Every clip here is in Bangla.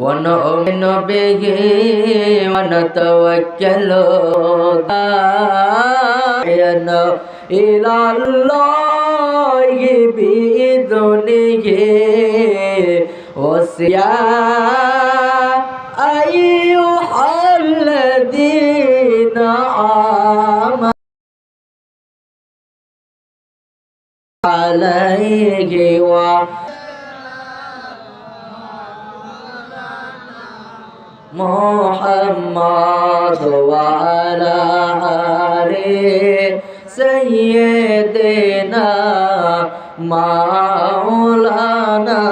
ونؤمن به ونتوكل داعينا إلى الله بإذنه وسيا أيها الذين آمنوا عليه وعلى محمد وعلى آل سيدنا মাওলানা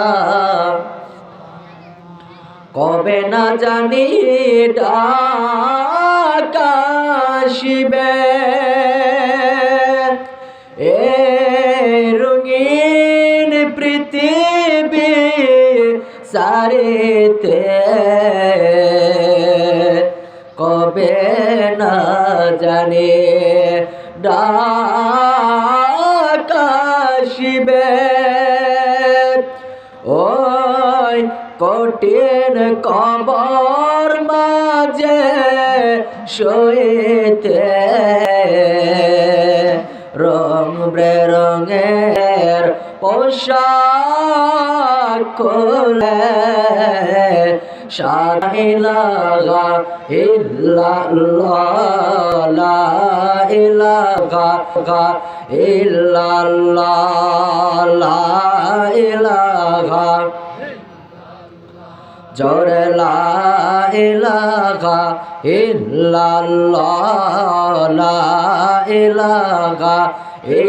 কবে না জানি ডাকাশিবে এ রঙিন পৃথিবী সারিতে জানি ডাকাশিবে ওই কঠিন কবর মাঝে শোয়েতে রং বেরঙের পোশাক খোলে لا إله إلا الله لا إله إلا الله لا إله জোর লা ইলাহা ইল্লাল্লাহ লা ইলাহা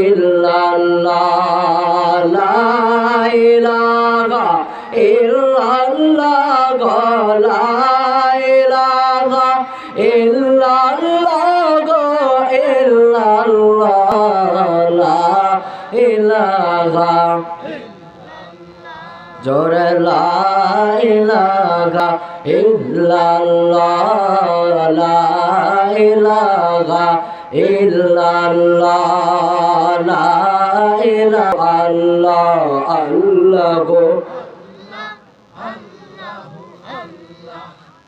ইল্লাল্লাহ লা ইলাহা লা ইলাহা ইল্লাল্লাহ ইল্লাল্লাহ, লা ইলাহা। জোর লা ইলাহা ইল্লাল্লাহ, লা ইলাহা ইল্লাল্লাহ, লা ইলাহা আল্লাহ আল্লাহ গো।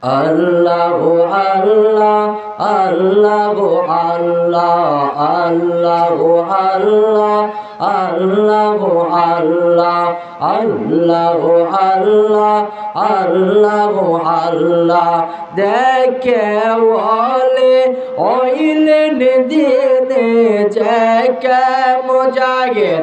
আল্লাহ আল্লাহ আল্লাহ আল্লাহ আল্লাহ আল্লাহ আল্লাহ আল্লাহ আল্লাহ আল্লাহ আল্লাহ আল্লাহ। দেখে বলে ওইলেন দিনে জেকে মুজাহির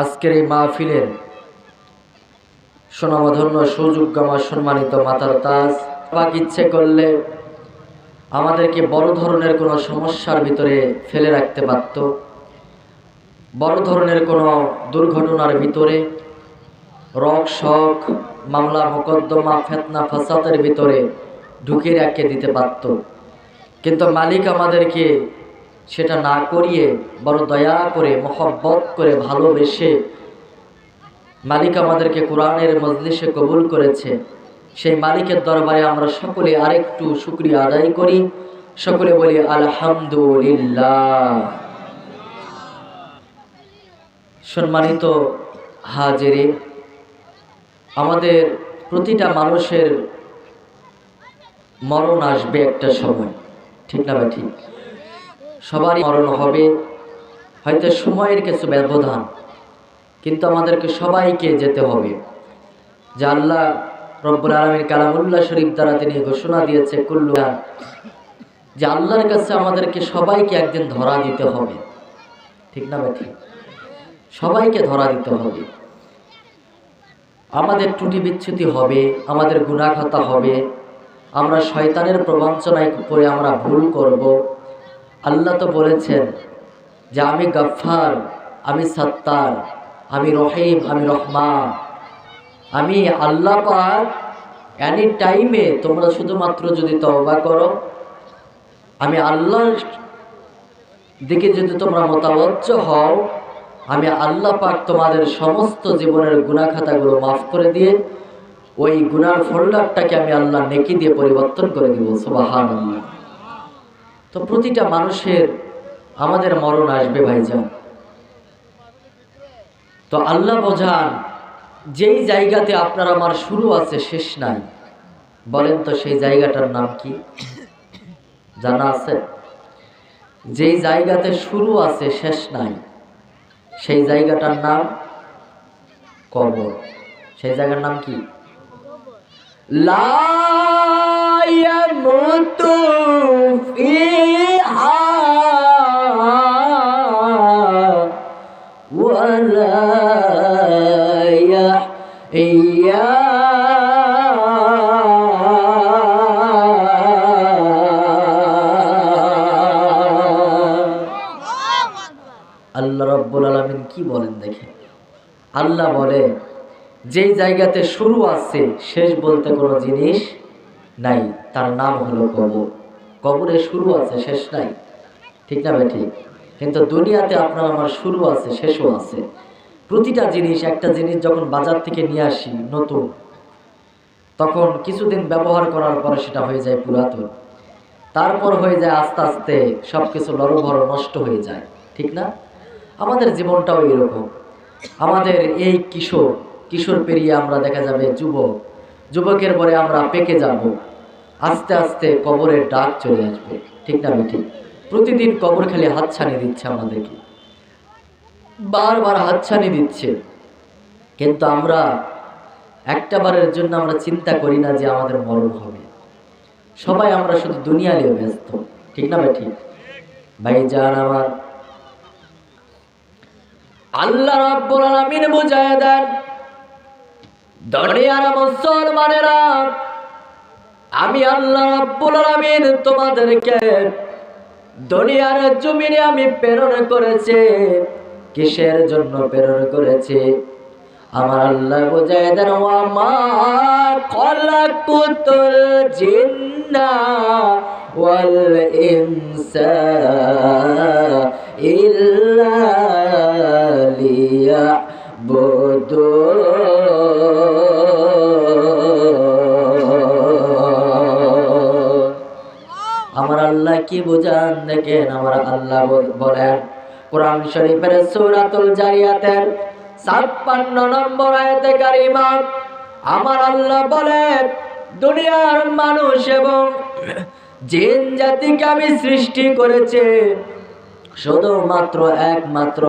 আজকের এই মাহফিলের সোনামধন্য সুযোগ্য আমার সম্মানিত মাতার তাজ। পাক ইচ্ছে করলে আমাদেরকে বড় ধরনের কোনো সমস্যার ভিতরে ফেলে রাখতে পারত। বড় ধরনের কোনো দুর্ঘটনার ভিতরে, রক শখ মামলা, মোকদ্দমা, ফেতনা, ফাসাদের ভিতরে ঢুকে রেখে দিতে পারত। কিন্তু মালিক আমাদেরকে সেটা না করিয়ে বড় দয়া করে, মহব্বত করে ভালোবেসে মালিক আমাদেরকে কোরআনের মজলিসে কবুল করেছে। সেই মালিকের দরবারে আমরা সকলে আরেকটু শুক্রিয়া আদায় করি। সকলে বলি, আলহামদুলিল্লাহ। সম্মানিত হাজেরে, আমাদের প্রতিটা মানুষের মরণ আসবে একটা সময়। ঠিক না ঠিক? সবারই মরণ হবে। হয়তো সময়ের কিছু ব্যবধান, কিন্তু আমাদেরকে সবাইকে যেতে হবে। যে আল্লাহ রব্বুল আলমীর কালামুল্লাহ শরীফ দ্বারা তিনি ঘোষণা দিয়েছে কুল্লুয়া যে আল্লাহর কাছে আমাদেরকে সবাইকে একদিন ধরা দিতে হবে। ঠিক না ভাই? সবাইকে ধরা দিতে হবে। আমাদের ত্রুটি বিচ্ছুতি হবে, আমাদের গুণাখাতা হবে, আমরা শয়তানের প্রবঞ্চনায় করে আমরা ভুল করব। আল্লাহ তো বলেছেন যে আমি গাফার আমি সত্তার, আমি রহিম, আমি রহমান। আমি আল্লাহ পাক এনি টাইমে তোমরা শুধুমাত্র যদি তওবা করো, আমি আল্লাহর দিকে যদি তোমরা মোতাবজ্জ হও, আমি আল্লাহ পাক তোমাদের সমস্ত জীবনের গুণাখাতাগুলো মাফ করে দিয়ে ওই গুনার ফোল্ডারটাকে আমি আল্লাহ নেকি দিয়ে পরিবর্তন করে দিব। আল্লাহ তো প্রতিটা মানুষের আমাদের মরণ আসবে, ভাইজান। তো আল্লাহ বোঝান, যেই জায়গাতে আপনার আমার শুরু আছে, শেষ নাই, বলেন তো সেই জায়গাটার নাম কি? জানা আছে? যেই জায়গাতে শুরু আছে, শেষ নাই, সেই জায়গাটার নাম কবর। সেই জায়গার নাম কি? লা ইয়ামুতু ফিহা। ওয়ালা ইয়াহইয়া আল্লাহ রব্বুল আলমিন কি বলেন দেখে আল্লাহ বলে, যেই জায়গাতে শুরু আছে, শেষ বলতে কোনো জিনিস নাই, তার নাম হলো কবর। কবরে শুরু আছে, শেষ নাই। ঠিক না ভাই, ঠিক? কিন্তু দুনিয়াতে আপনার আমার শুরু আছে, শেষও আছে। প্রতিটা জিনিস, একটা জিনিস যখন বাজার থেকে নিয়ে আসি, নতুন, তখন কিছুদিন ব্যবহার করার পরে সেটা হয়ে যায় পুরাতন। তারপর হয়ে যায় আস্তে আস্তে সব কিছু লড়ভড় নষ্ট হয়ে যায়। ঠিক না? আমাদের জীবনটাও এরকম আমাদের এই কিশোর কিশোর পেরিয়ে আমরা দেখা যাবে যুবক যুবকের পরে আমরা পেকে যাব। আস্তে আস্তে কবরের ডাক চলে আসবে। ঠিক না ঠিক প্রতিদিন কবর খালি হাতছানি দিচ্ছে আমাদেরকে। বারবার হাতছানি দিচ্ছে। কিন্তু আমরা একটা বারের জন্য আমরা চিন্তা করি না যে আমাদের মরণ হবে। সবাই আমরা শুধু দুনিয়া নিয়ে ব্যস্ত। ঠিক না ঠিক ভাই যান আমার। আল্লাহ রাব্বুল আলামিন বুঝায় দেন দুনিয়ার মুসলমানেরা, আমি আল্লাহ রাব্বুল তোমাদেরকে দুনিয়ার জমিনে আমি প্রেরণ করেছি। কিসের জন্য প্রেরণ করেছি? আমার আল্লাহ বুঝায় দেন ওয়ামা খলাকুতুল জিন্না ওয়াল ইনসা ইল্লা লিয়াবুদুন কি বুঝান? দেখেন আমার আল্লাহ বলেন, কোরআন শরীফের সূরাতুল জারিয়াতের 56 নম্বর আয়াতে কারিমা, আমার আল্লাহ বলেন, দুনিয়ার মানুষ এবং জিন জাতিকে আমি সৃষ্টি করেছে। শুধুমাত্র একমাত্র